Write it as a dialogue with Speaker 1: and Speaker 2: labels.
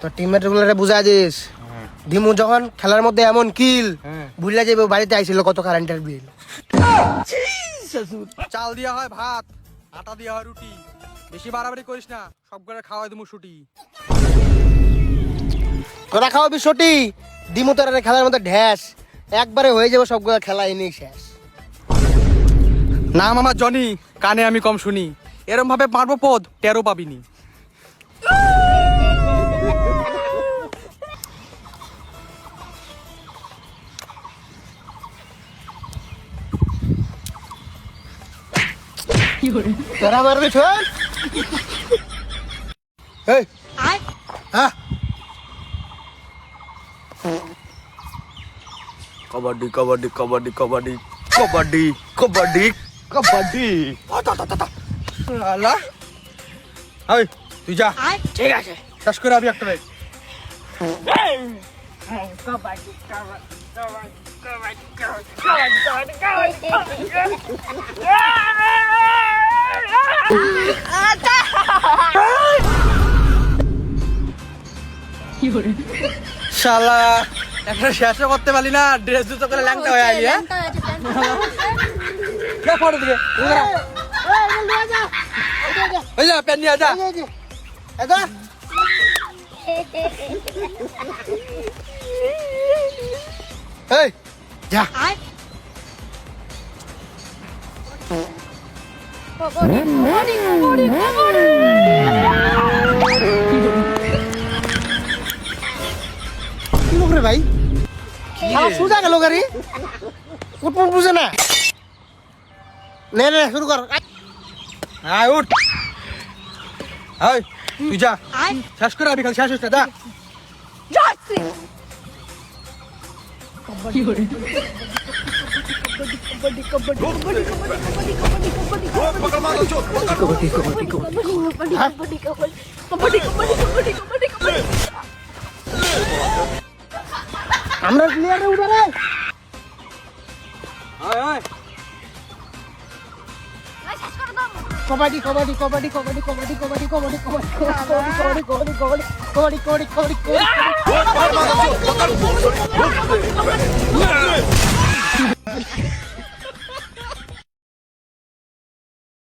Speaker 1: তো টিমমেটগুলো বুঝা দিস। দিমু যখন খেলার মধ্যে এমন কিল
Speaker 2: হ্যাঁ।
Speaker 1: ভুললা যাবে বাড়িতে আইছিল কত কারেন্টের বিল
Speaker 2: চাল দিয়া হয় ভাত আটা দিয়া হয় রুটি। বেশি বাড়াবাড়ি করিস না সব করে খাওয়াই দেবো ছুটি।
Speaker 1: তোরা খাওয়াবি সটি দিমু তোরা খেলার মধ্যে ঢ্যাস একবারে হয়ে যাবে সবগুলো খেলা এনেই শেষ।
Speaker 2: নাম আমার জনি কানে আমি কম শুনি। এরম ভাবে মারবো পদ টেরো পাবিনি।
Speaker 1: তোরা মারবি শোন। এই। হ্যাঁ
Speaker 3: কবাডি কবাডি কবাডি কবাডি কবাডি কবাডি। কবাডি
Speaker 2: আল্লাহ এই তুই যা
Speaker 1: ঠিক আছে
Speaker 2: শেষ করে আমি একটা রে শালা একটা শেষও করতে পারলি না ড্রেস দুটো করে ল্যাংটা হয়ে আলি হ্যাঁ যা ফটো দিবে ওই যা পেন নিয়ে যা।
Speaker 1: এটা এই যা। ভাই? সোজা গেল গাড়ি। উঠপুট বুঝে না। नहीं नहीं शुरू कर
Speaker 2: हाँ उठ हाय तू जा শেষ করে আমি খালি শেষ হচ্ছে দা
Speaker 1: আমরা প্লেয়ারে উঠে রে
Speaker 2: হয় হয় আয়
Speaker 1: কবাডি কবাডি কবাডি কবাডি কবাডি কবাডি কবাডি কবাডি কবাডি কবাডি কবাডি কবাডি কবাডি কবাডি কবাডি